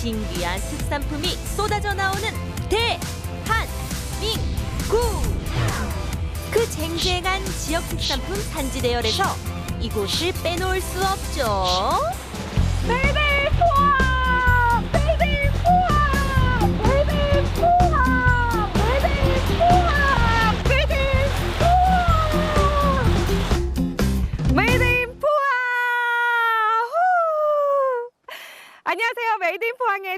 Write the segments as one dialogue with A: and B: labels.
A: 진귀한 특산품이 쏟아져 나오는 대한민국! 그 쟁쟁한 지역 특산품 산지 대열에서 이곳을 빼놓을 수 없죠.
B: 베이비 포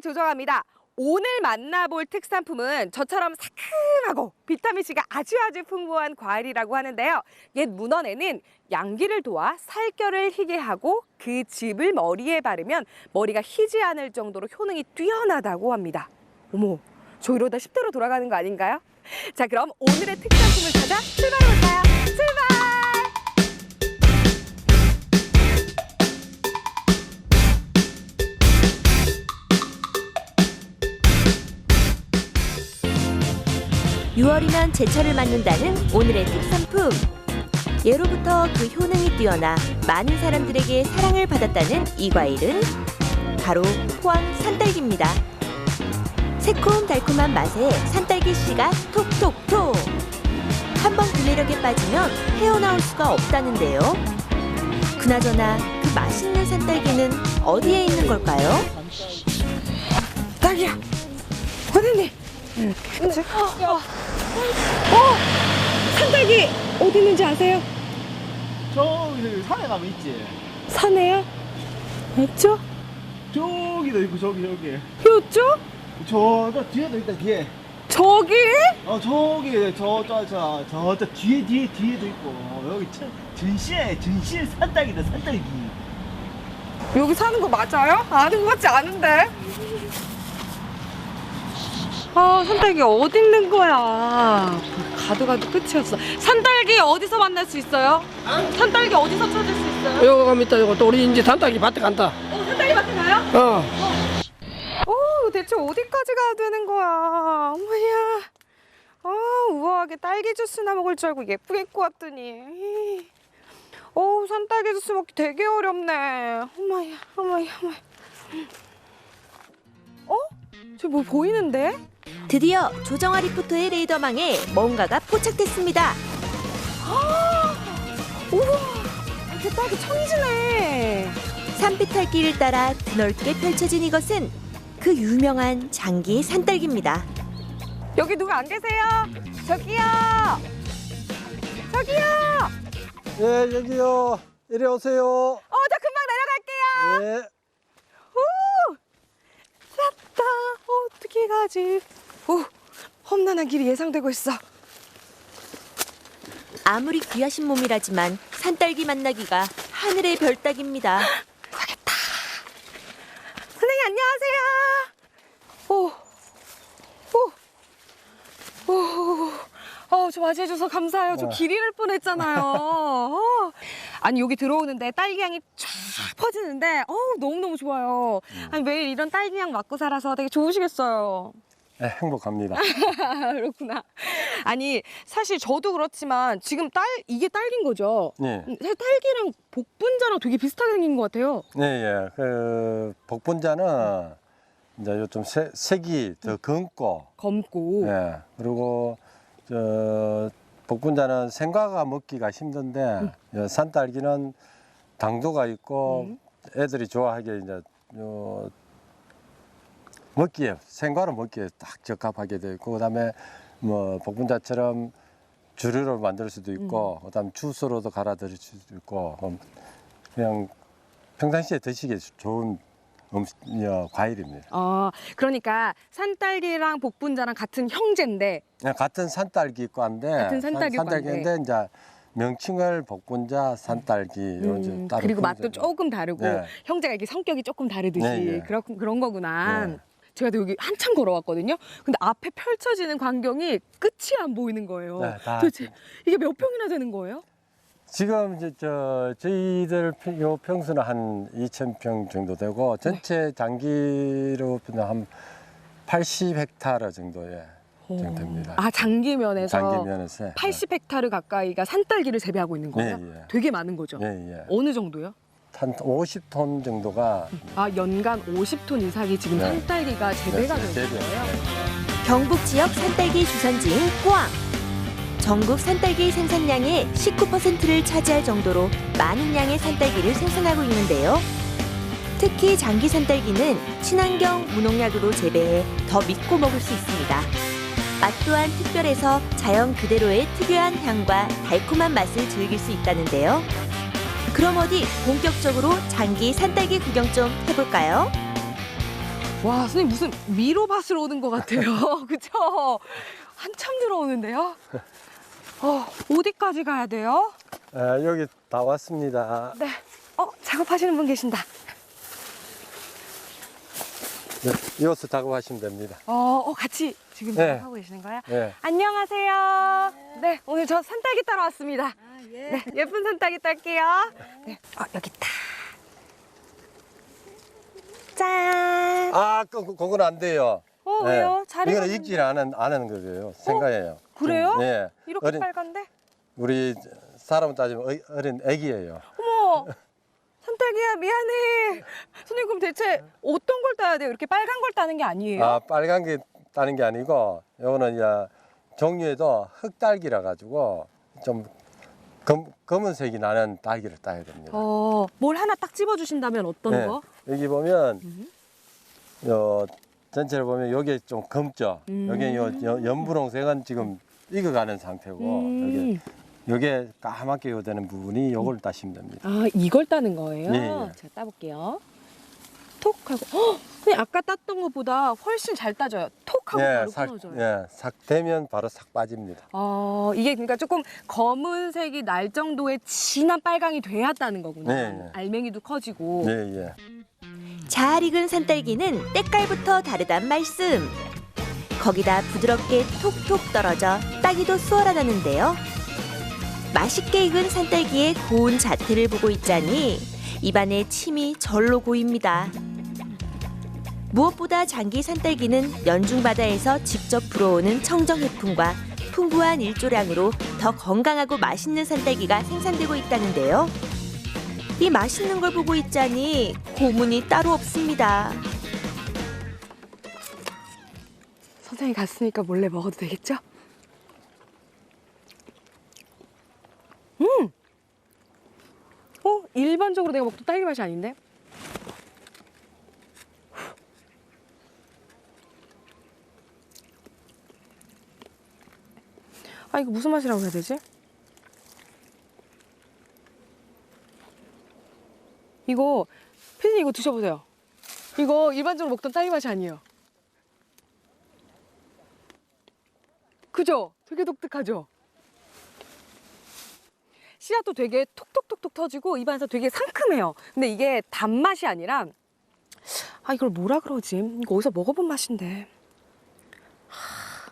B: 조정아입니다. 오늘 만나볼 특산품은 저처럼 상큼하고 비타민C가 아주 아주 풍부한 과일이라고 하는데요. 옛 문헌에는 양기를 도와 살결을 희게 하고 그 즙을 머리에 바르면 머리가 희지 않을 정도로 효능이 뛰어나다고 합니다. 어머, 저 이러다 10대로 돌아가는 거 아닌가요? 자, 그럼 오늘의 특산품을 찾아 출발해볼까요?
A: 9월이면 제철을 맞는다는 오늘의 특산품. 예로부터 그 효능이 뛰어나 많은 사람들에게 사랑을 받았다는 이 과일은 바로 포항 산딸기입니다. 새콤달콤한 맛에 산딸기 씨가 톡톡톡! 한 번 그 매력에 빠지면 헤어나올 수가 없다는데요. 그나저나 그 맛있는 산딸기는 어디에 있는 걸까요?
B: 딸기야! 어딨니? 응. 어! 산딸기 어디 있는지 아세요?
C: 저기 산에 가면 있지.
B: 산에요? 있죠?
C: 저기도 있고 저기 저기.
B: 있죠?
C: 저, 저 뒤에도 있다 뒤에.
B: 저기?
C: 어 저기 저저저저 저, 저 뒤에 뒤에 뒤에도 있고 어, 여기 천, 전시에 전시에 산딸기다 산딸기.
B: 여기 사는 거 맞아요? 아는 것 같지 않은데? 아, 산딸기 어디 있는 거야? 가도 가도 끝이 없어. 산딸기 어디서 만날 수 있어요? 산딸기 어디서 찾을 수 있어요?
D: 요거 가면 있다 요거 또 우리 이제 산딸기 밭에 간다
B: 어, 산딸기 마트 가요?
D: 어
B: 어, 대체 어디까지 가야 되는 거야? 어머야. 아, 우아하게 딸기 주스나 먹을 줄 알고 예쁘게 입고 왔더니. 어우, 산딸기 주스 먹기 되게 어렵네. 어머야, 어머야, 어머야. 어? 저 뭐 보이는데?
A: 드디어 조정아 리포터의 레이더망에 뭔가가 포착됐습니다.
B: 우와, 이게 딸기 천지네.
A: 산비탈 길을 따라 드넓게 펼쳐진 이것은 그 유명한 장기 산딸기입니다.
B: 여기 누가 안 계세요? 저기요. 저기요.
D: 예 여기요 이리 오세요
B: 어, 저 금방 내려갈게요.
D: 예
B: 오! 쌌다. 가지? 오, 험난한 길이 예상되고 있어.
A: 아무리 귀하신 몸이라지만 산딸기 만나기가 하늘의 별따기입니다.
B: 가겠다. 선생님 안녕하세요. 오, 오, 오. 어, 저 맞이해줘서 감사해요. 저
D: 어.
B: 길 잃을 뻔했잖아요. 어. 아니 여기 들어오는데 딸기 향이 쫙 퍼지는데, 어 너무 너무 좋아요. 아니 매일 이런 딸기 향 맡고 살아서 되게 좋으시겠어요.
D: 예, 행복합니다
B: 그렇구나. 아니 사실 저도 그렇지만 지금 딸 이게 딸기인 거죠.
D: 예.
B: 음, 사실 딸기랑 복분자랑 되게 비슷하게 생긴 것 같아요.
D: 네, 예. 그 복분자는 이제 요좀 색이 더 검고
B: 검고.
D: 예. 그리고 저 복분자는 생과가 먹기가 힘든데 요 산딸기는 당도가 있고
B: 음.
D: 애들이 좋아하게 이제 요 먹기에 생과로 먹기에 딱 적합하게 되어 있고 그다음에 뭐 복분자처럼 주류로 만들 수도 있고 그다음 주스로도 갈아 드실 수도 있고 음, 그냥 평상시에 드시기 좋은 음식 어, 과일입니다.
B: 아 그러니까 산딸기랑 복분자랑 같은 형제인데
D: 그냥 같은 산딸기 과인데
B: 같은 산딸기
D: 산딸기인데 이제 명칭을 복분자, 산딸기 이런
B: 음,
D: 따로
B: 그리고 맛도 조금 다르고
D: 네.
B: 형제가 이렇게 성격이 조금 다르듯이
D: 네, 네.
B: 그런 그런 거구나.
D: 네.
B: 제가 또 여기 한참 걸어왔거든요. 근데 앞에 펼쳐지는 광경이 끝이 안 보이는 거예요.
D: 네, 다
B: 도대체 이게 몇 평이나 되는 거예요?
D: 지금 이제 저 저희들 평- 요 평수는 한 2,000평 정도 되고 전체 장기로 보면 한 80헥타르 정도에 정도 됩니다.
B: 아 장기면에서
D: 장기 면에서
B: 80헥타르 가까이가 산딸기를 재배하고 있는 거예요?
D: 네, 예.
B: 되게 많은 거죠?
D: 예, 예.
B: 어느 정도요?
D: 한 50톤 정도가
B: 아 연간 50톤 이상이 지금
D: 네.
B: 산딸기가 재배가
D: 네,
B: 되는
D: 재배.
B: 거예요?
A: 경북 지역 산딸기 주산지인 포항. 전국 산딸기 생산량의 19%를 차지할 정도로 많은 양의 산딸기를 생산하고 있는데요. 특히 장기 산딸기는 친환경 무농약으로 재배해 더 믿고 먹을 수 있습니다. 맛 또한 특별해서 자연 그대로의 특유한 향과 달콤한 맛을 즐길 수 있다는데요. 그럼 어디 본격적으로 장기 산딸기 구경 좀 해볼까요?
B: 와 선생님 무슨 미로밭으로 오는 것 같아요. 그쵸? 한참 들어오는데요. 어, 어디까지 가야 돼요?
D: 아, 여기 다 왔습니다.
B: 네. 어 작업하시는 분 계신다.
D: 네, 이어서 작업하시면 됩니다.
B: 어, 어 같이 지금
D: 네.
B: 작업하고 계시는 거예요?
D: 예.
B: 안녕하세요. 네, 오늘 저 산딸기 따러 왔습니다. 네, 예쁜 산딸기 딸게요. 네, 어, 여기 있다. 짠.
D: 아, 그, 그- 그건 안 돼요.
B: 어,
D: 예.
B: 왜요? 잘해.
D: 이거는 익질 안 하는, 안 하는 거예요. 생가예요.
B: 그래요?
D: 예.
B: 이렇게
D: 어린,
B: 빨간데?
D: 우리 사람 따지면 어- 어린 애기예요.
B: 어머, 산딸기야 미안해. 선생님 그럼 대체 어떤 걸 따야 돼요? 이렇게 빨간 걸 따는 게 아니에요?
D: 아, 빨간 게 따는 게 아니고, 요거는 야, 종류에도 흑딸기라 가지고 좀 검, 검은색이 나는 딸기를 따야 됩니다.
B: 어, 뭘 하나 딱 집어주신다면 어떤
D: 네.
B: 거?
D: 여기 보면 요 전체를 보면 여기 좀 검죠.
B: 음.
D: 여기 요, 요 연분홍색은 지금 익어가는 상태고
B: 음.
D: 여기 요게 까맣게 요 되는 부분이 요걸 따시면 됩니다.
B: 아, 이걸 따는 거예요?
D: 네, 네.
B: 제가 따볼게요. 톡 하고, 헉! 근데 아까 땄던 것보다 훨씬 잘 따져요. 톡 하고 바로
D: 삭,
B: 끊어져요.
D: 예, 삭 되면 바로 삭 빠집니다.
B: 어, 이게 그러니까 조금 검은색이 날 정도의 진한 빨강이 돼야 따는 거구나.
D: 네, 네.
B: 알맹이도 커지고.
D: 예, 예.
A: 잘 익은 산딸기는 때깔부터 다르단 말씀. 거기다 부드럽게 톡톡 떨어져 따기도 수월하다는데요. 맛있게 익은 산딸기의 고운 자태를 보고 있자니 입안에 침이 절로 고입니다. 무엇보다 장기 산딸기는 연중 바다에서 직접 불어오는 청정 해풍과 풍부한 일조량으로 더 건강하고 맛있는 산딸기가 생산되고 있다는데요. 이 맛있는 걸 보고 있자니 고문이 따로 없습니다.
B: 선생님 갔으니까 몰래 먹어도 되겠죠? 음! 어? 일반적으로 내가 먹던 딸기 맛이 아닌데? 아, 이거 무슨 맛이라고 해야 되지? 이거, 피디님 이거 드셔보세요. 이거 일반적으로 먹던 딸기 맛이 아니에요. 그죠? 되게 독특하죠? 씨앗도 되게 톡톡톡톡 터지고 입안에서 되게 상큼해요. 근데 이게 단맛이 아니라 아 이걸 뭐라 그러지? 이거 어디서 먹어본 맛인데. 하.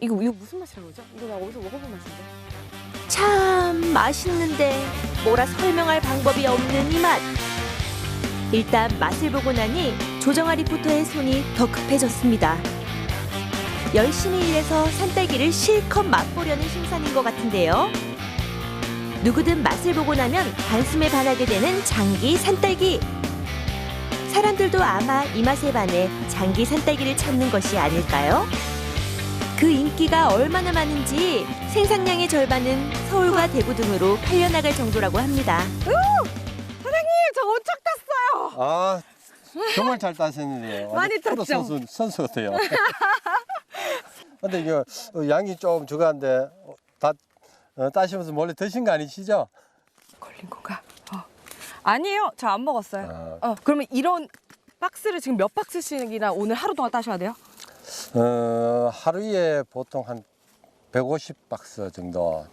B: 이거 이거 무슨 맛이라고 그러죠? 이거 나 어디서 먹어본 맛인데.
A: 참 맛있는데 뭐라 설명할 방법이 없는 이 맛. 일단 맛을 보고 나니 조정아 리포터의 손이 더 급해졌습니다. 열심히 일해서 산딸기를 실컷 맛보려는 심산인 것 같은데요. 누구든 맛을 보고 나면 단숨에 반하게 되는 장기 산딸기. 사람들도 아마 이 맛에 반해 장기 산딸기를 찾는 것이 아닐까요? 그 인기가 얼마나 많은지 생산량의 절반은 서울과 대구 등으로 팔려나갈 정도라고 합니다.
B: 선생님 저 엄청 땄어요.
D: 아, 정말 잘 따셨네요.
B: 많이
D: 프로
B: 땄죠?
D: 선수, 선수 같아요. 근데 이거 어, 양이 좀 적은데 어, 다 어, 따시면서 몰래 드신 거 아니시죠?
B: 걸린 건가? 어. 아니에요. 저 안 먹었어요.
D: 아.
B: 어, 그러면 이런 박스를 지금 몇 박스씩이나 오늘 하루 동안 따셔야 돼요?
D: 어, 하루에 보통 한 150박스 정도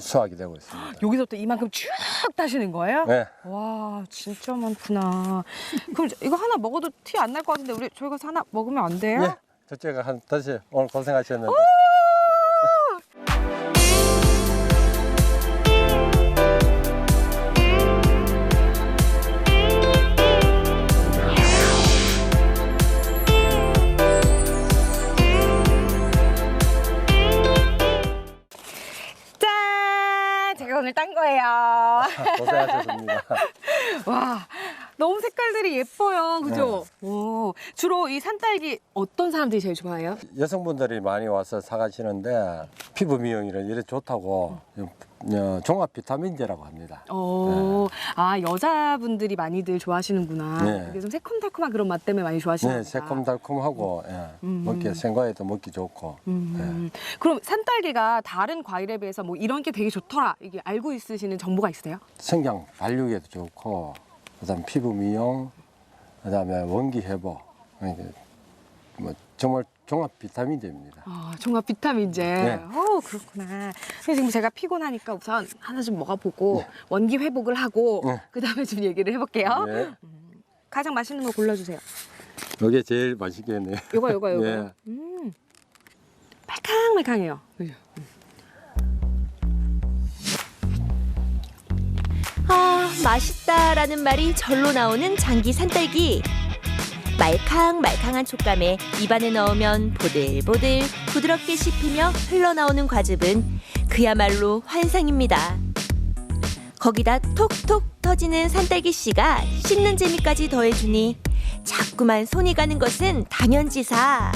D: 수확이 되고 있습니다.
B: 여기서부터 이만큼 쭉 따시는 거예요?
D: 네.
B: 와 진짜 많구나. 그럼 저- 이거 하나 먹어도 티 안 날 것 같은데 우리 저희가 하나 먹으면 안 돼요?
D: 예. 저쪽에 한 드세요. 오늘 고생하셨는데. 고생하셨습니다.
B: 와, 너무 색깔들이 예뻐요. 그죠? 오, 주로 이 산딸기 어떤 사람들이 제일 좋아해요?
D: 여성분들이 많이 와서 사가시는데 피부 미용이는 이래 좋다고 어, 종합 비타민제라고 합니다.
B: 어, 아, 여자분들이 많이들 좋아하시는구나.
D: 네.
B: 이게 좀 새콤달콤한 그런 맛 때문에 많이 좋아하시는
D: 네, 새콤달콤하고 예,
B: 음.
D: 먹기 생과에도 먹기 좋고
B: 음. 그럼 산딸기가 다른 과일에 비해서 뭐 이런 게 되게 좋더라. 이게 알고 있으시는 정보가 있으세요?
D: 성장 발육에도 좋고 그다음 피부 미용 그다음에 원기 회복 이게 뭐 정말 종합 비타민제입니다.
B: 아, 종합 비타민제.
D: 네.
B: 어, 그렇구나. 지금 제가 피곤하니까 우선 하나 좀 먹어보고 원기 회복을 하고
D: 네.
B: 그다음에 좀 얘기를 해볼게요.
D: 네,
B: 가장 맛있는 거 골라주세요.
D: 이게 제일 맛있겠네요.
B: 요거 요거 요거.
D: 예.
B: 음. 말캉말캉해요. 그죠?
A: 아, 맛있다라는 말이 절로 나오는 장기 산딸기. 말캉말캉한 촉감에 입안에 넣으면 보들보들 부드럽게 씹히며 흘러나오는 과즙은 그야말로 환상입니다. 거기다 톡톡 터지는 산딸기 씨가 씹는 재미까지 더해주니 자꾸만 손이 가는 것은 당연지사.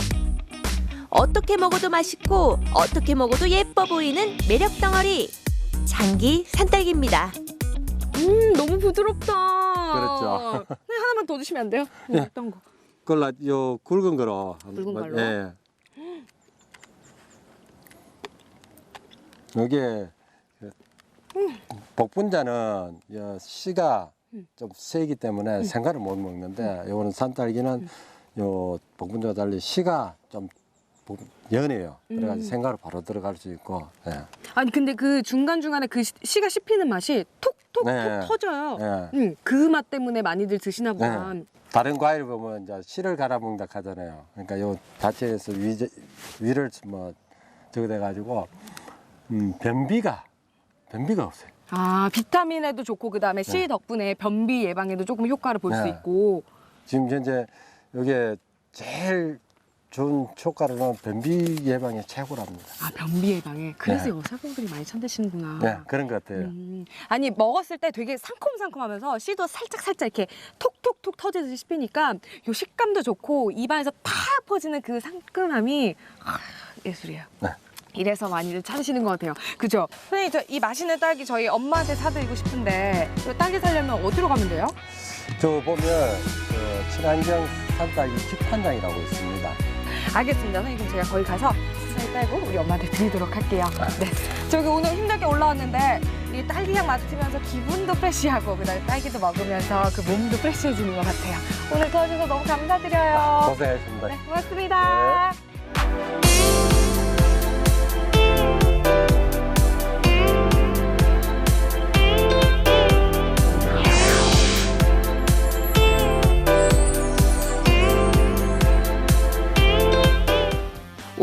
A: 어떻게 먹어도 맛있고 어떻게 먹어도 예뻐 보이는 매력 덩어리 장기 산딸기입니다.
B: 음, 너무 부드럽다.
D: 그렇죠.
B: 네, 하나만 더 주시면 안 돼요?
D: 네.
B: 어떤 거?
D: 그걸로 요 굵은 거로
B: 굵은 걸로?
D: 예. 그 복분자는 요 씨가
B: 음.
D: 좀 세기 때문에 생과를 못 먹는데 요거는 산딸기는
B: 음.
D: 요 복분자와 달리 씨가 좀 복- 연해요. 그래가지고
B: 음.
D: 생과로 바로 들어갈 수 있고. 예.
B: 아니 근데 그 중간 중간에 그 시- 씨가 씹히는 맛이 톡톡톡
D: 네.
B: 터져요.
D: 예.
B: 음, 그 맛 때문에 많이들 드시나 보다.
D: 네. 다른 과일 보면 이제 씨를 갈아 먹는다 하잖아요. 그러니까 요 자체에서 위 위를 뭐 저거 돼 가지고 음, 변비가 변비가 없어요.
B: 아 비타민에도 좋고 그 다음에 씨
D: 네.
B: 덕분에 변비 예방에도 조금 효과를 볼 수
D: 네.
B: 있고.
D: 지금 현재 이게 제일 좋은 효과로는 변비 예방에 최고랍니다.
B: 아 변비 예방에. 그래서
D: 네.
B: 여자분들이 많이 찾으시는구나.
D: 네, 그런 것 같아요.
B: 음, 아니 먹었을 때 되게 상콤상콤하면서 씨도 살짝 살짝 이렇게 톡톡톡 터지듯이 씹히니까 요 식감도 좋고 입안에서 탁 퍼지는 그 상큼함이 아, 예술이에요.
D: 네.
B: 이래서 많이들 찾으시는 것 같아요. 그죠? 선생님 저 이 맛있는 딸기 저희 엄마한테 사드리고 싶은데 이 딸기 사려면 어디로 가면 돼요?
D: 저 보면 그 친환경 산딸기 직판장이라고 있습니다.
B: 알겠습니다. 선생님 그럼 제가 거기 가서 살 딸고 우리 엄마한테 드리도록 할게요. 네. 저기 오늘 힘들게 올라왔는데 이 딸기 향 맡으면서 기분도 프레시하고 그다음에 딸기도 먹으면서 그 몸도 프레시해지는 것 같아요. 오늘 도와주셔서 너무 감사드려요.
D: 고생하셨습니다.
B: 네, 고맙습니다.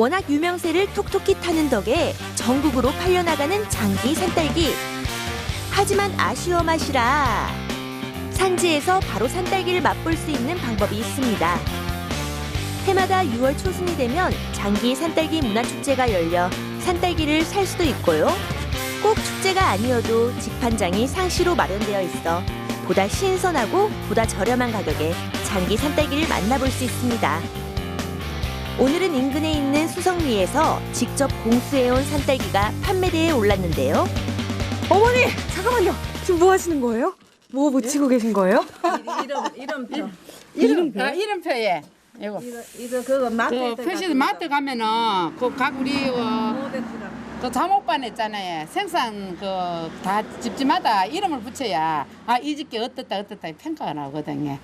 A: 워낙 유명세를 톡톡히 타는 덕에 전국으로 팔려나가는 장기 산딸기. 하지만 아쉬워 마시라. 산지에서 바로 산딸기를 맛볼 수 있는 방법이 있습니다. 해마다 6월 초순이 되면 장기 산딸기 문화축제가 열려 산딸기를 살 수도 있고요. 꼭 축제가 아니어도 직판장이 상시로 마련되어 있어 보다 신선하고 보다 저렴한 가격에 장기 산딸기를 만나볼 수 있습니다. 오늘은 인근에 있는 수성리에서 직접 공수해온 산딸기가 판매대에 올랐는데요.
B: 어머니 잠깐만요. 지금 뭐 하시는 거예요? 뭐 묻히고 계신 거예요?
E: 이름 이름표
B: 이름표?
E: 아 이름표에 이거
F: 이거 그거 마트에
E: 그 표시 마트 가면은 그각 우리 어, 그 자목반 있잖아요 생산 그 다 집집마다 이름을 붙여야 아 이 집게 어떻다 어떻다 평가가 나오거든요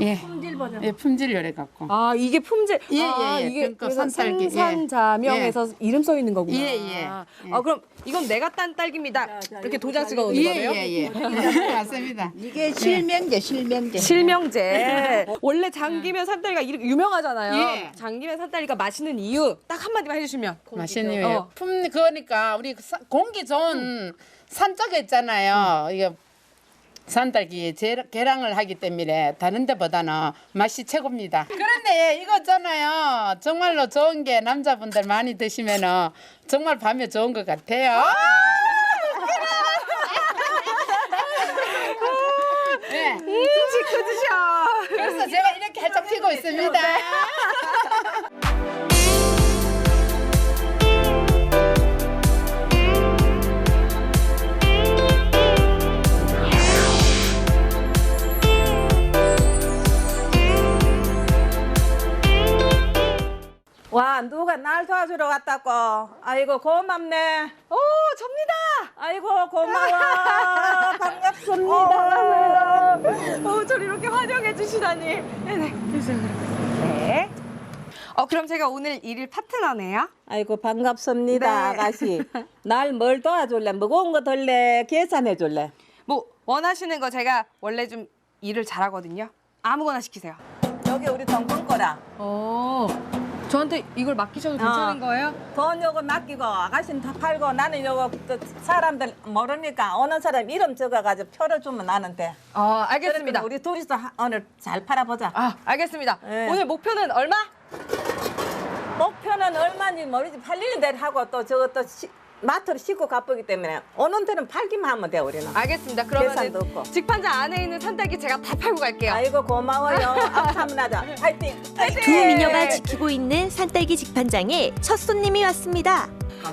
E: 예,
F: 품질 보자.
E: 예 품질 요래 갖고
B: 아 이게 품질.
E: 예,
B: 아,
E: 예, 예.
B: 이게
E: 그러니까
B: 그래서
E: 예.
B: 생산자명에서 이름 써 있는 거구나.
E: 예, 예.
B: 아
E: 예.
B: 그럼 이건 내가 딴 딸기입니다.
F: 자,
B: 이렇게 도장
F: 자,
B: 찍어 놓는 거예요?
E: 예예예 맞습니다
F: 이게 실명제 실명제.
B: 실명제. 원래 장기면 산딸기가 이렇게 유명하잖아요.
E: 예.
B: 장기면 산딸기가 맛있는 이유 딱 한마디만 해주시면.
E: 맛있네요
B: 어.
E: 품 그러니까 우리 사- 공기 좋은 산 쪽에 있잖아요 이게 산딸기 계량을 하기 때문에 다른 데보다는 맛이 최고입니다. 그런데 이거잖아요. 정말로 좋은 게 남자분들 많이 드시면 정말 밤에 좋은 것 같아요. 네. 이 지켜주셔. 그래서 제가 이렇게 활짝 피고 있습니다. 네.
F: 와 누가 날 도와주러 왔다고. 아이고 고맙네.
B: 오, 접니다.
F: 아이고 고마워. 반갑습니다.
B: 어, 저를 이렇게 환영해 주시다니. 네네. 네. 어, 그럼 제가 오늘 일일 파트너네요.
F: 아이고 반갑습니다
B: 네.
F: 아가씨. 날 뭘 도와줄래? 무거운 거 들래? 계산해 줄래?
B: 뭐 원하시는 거 제가 원래 좀 일을 잘하거든요. 아무거나 시키세요.
F: 여기 우리 동건 거라.
B: 어, 저한테 이걸 맡기셔도
F: 괜찮은
B: 거예요?
F: 돈 요거 맡기고 아가씨는 다 팔고 나는 요거 또 사람들 모르니까 어느 사람 이름 적어가지고 표를 주면 나는 돼.
B: 어, 알겠습니다.
F: 그러니까 우리 둘이서 하- 오늘 잘 팔아보자.
B: 아, 알겠습니다.
F: 네.
B: 오늘 목표는 얼마?
F: 목표는 얼마인지 모르지 팔리는 대로 하고 또또 시, 마트로 싣고 가쁘기 때문에 오는 데는 팔기만 하면 돼 우리는.
B: 알겠습니다. 그러면
F: 없고.
B: 직판장 안에 있는 산딸기 제가 다 팔고 갈게요.
F: 아이고 고마워요. 감사합니다. 파이팅.
A: 두 미녀가 지키고 있는 산딸기 직판장에 첫 손님이 왔습니다.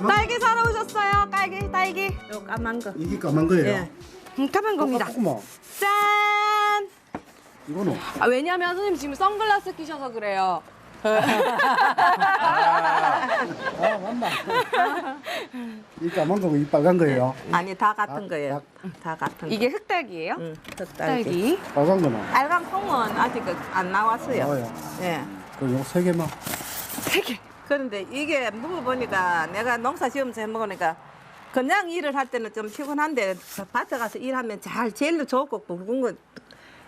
B: 딸기 사러 오셨어요. 딸기, 딸기.
F: 요 까만 거.
C: 이게 까만 거예요?
F: 예.
B: 음, 까만 겁니다.
C: 조그마.
B: 짠!
C: 이거는
B: 아, 왜냐면 선생님 지금 선글라스 끼셔서 그래요.
C: 아 맞나? 이 까만 거고 이 빨간 거예요.
F: 아니 다 같은
C: 아,
F: 거예요. 다 같은 거.
B: 이게 흑딸기예요?
F: 응, 흑딸기.
B: 딸기.
C: 빨간 거는
F: 빨간 콩은 아직 안 나왔어요.
C: 나와요.
F: 예.
C: 그요 세 개만.
B: 세 개.
F: 그런데 이게 먹어보니까 내가 농사 지으면서 해먹으니까 그냥 일을 할 때는 좀 피곤한데 밭에 가서 일하면 잘 제일 좋고 굵은 거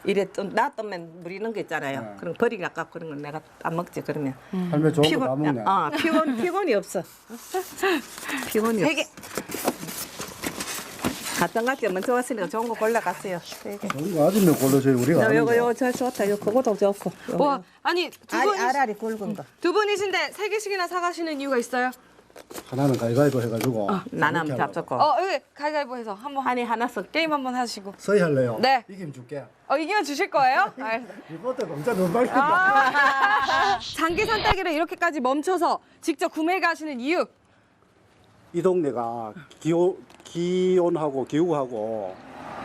F: 이래 좀 놔두면 무리는 거 있잖아요.
C: 네.
F: 그럼 버리기 아깝고 그런 건 내가 안 먹지 그러면
C: 할매 좋은 거다
F: 피곤
C: 먹네.
F: 어, 피곤 피곤이 없어. 피곤이
B: 세 개.
F: 없어. 갔던 갔지 먼저 왔으니까 좋은 거 골라 갔어요. 세 개.
C: 좋은 거 아줌마 골라줘요 우리가.
F: 요,
C: 아는
F: 요거
C: 거.
F: 요거 저 좋다. 요 그거도 좋고.
B: 와, 아니 두 분이
F: 알알이 굵은 거.
B: 두 분이신데 세 개씩이나 사가시는 이유가 있어요?
C: 하나는 가위바위보 해가지고.
F: 나는
C: 이렇게 하려고.
F: 잡숫고.
B: 어, 여기 가위바위보 해서 한번
F: 한이 하나씩
B: 게임 한번 하시고.
C: 서희 할래요?
B: 네.
C: 이기면 줄게.
B: 어, 이기면 주실 거예요? 알겠습니다.
C: 이것도 공짜 너무 빨리
B: 아, 장기 산딸기를 이렇게까지 멈춰서 직접 구매가 하시는 이유.
G: 이 동네가 기온, 기온하고 기후하고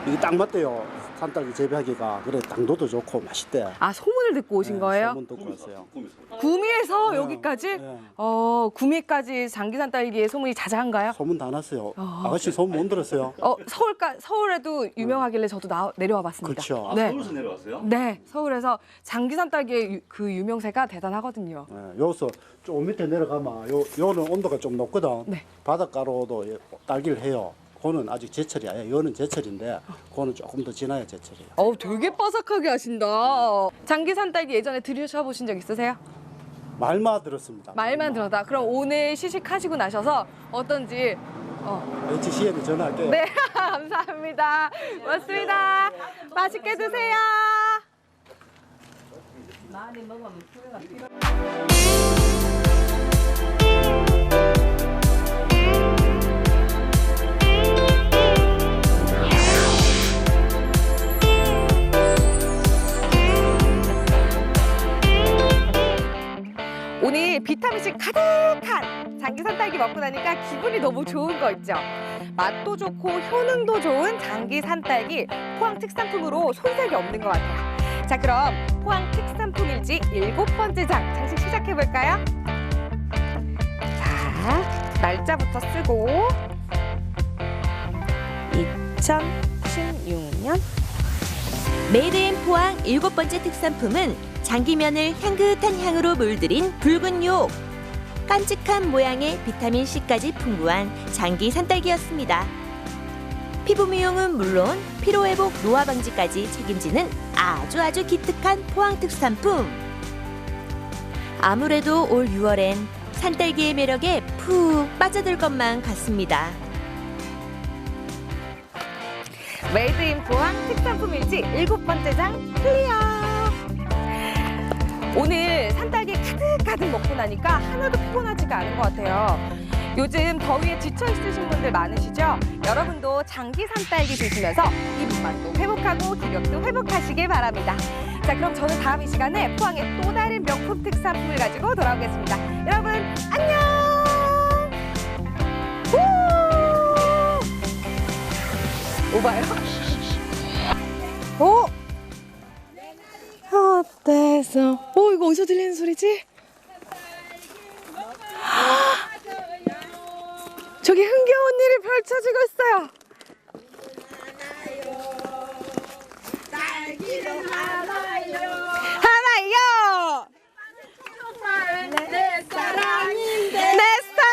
G: 이게 딱 맞대요. 산딸기 재배하기가 그래 당도도 좋고 맛있대.
B: 아, 소문을 듣고 오신
G: 네,
B: 거예요?
G: 소문 듣고 왔어요.
B: 구미에서 여기까지?
G: 네.
B: 어, 구미까지 장기 산 딸기의 소문이 자자한가요?
G: 소문 다 났어요. 아가씨 소문 못 들었어요?
B: 어, 서울까 서울에도 유명하길래 저도 나, 내려와 봤습니다.
G: 그렇죠.
B: 네. 서울에서 내려왔어요? 네, 서울에서 장기 산 딸기의 유- 그 유명세가 대단하거든요.
G: 네, 여기서 좀 밑에 내려가면 요, 요는 온도가 좀 높거든.
B: 네.
G: 바닷가로도 예, 딸기를 해요. 그거는 아직 제철이 아니에요. 요는 제철인데 그거는 조금 더 지나야 제철이에요.
B: 어, 되게 바삭하게 하신다. 장기 산 딸기 예전에 들으셔보신 적 있으세요?
G: 말만 들었습니다.
B: 말만 들었다. 그럼 오늘 시식하시고 나셔서 어떤지 어.
G: HCM에 전화할게요.
B: 네, 감사합니다. 고맙습니다. 맛있게 드세요. 오늘 비타민C 가득한 장기산 딸기 먹고 나니까 기분이 너무 좋은 거 있죠? 맛도 좋고 효능도 좋은 장기산 딸기 포항 특산품으로 손색이 없는 것 같아요. 자 그럼 포항 특산품 일지 일곱 번째 장 장식 시작해 볼까요? 자 날짜부터 쓰고 2016년
A: 메이드 인 포항 일곱 번째 특산품은 장기면을 향긋한 향으로 물들인 붉은 요. 깜찍한 모양의 비타민 C까지 풍부한 장기 산딸기였습니다. 피부 미용은 물론 피로 회복, 노화 방지까지 책임지는 아주 아주 기특한 포항 특산품. 아무래도 올 6월엔 산딸기의 매력에 푹 빠져들 것만 같습니다.
B: 메이드 인 포항 특산품 일지 일곱 번째 장 클리어. 오늘 산딸기 가득가득 먹고 나니까 하나도 피곤하지가 않은 것 같아요. 요즘 더위에 지쳐 있으신 분들 많으시죠? 여러분도 장기 산딸기 드시면서 기분만도 회복하고 기력도 회복하시길 바랍니다. 자, 그럼 저는 다음 이 시간에 포항의 또 다른 명품 특산품을 가지고 돌아오겠습니다. 여러분, 안녕! 우! 오바요? 오! 있어. 오, 이거 어디서 들리는 소리지? 저기 흥겨운 일이 펼쳐지고 있어요. 하나요. 내 사랑인데. 내 사랑.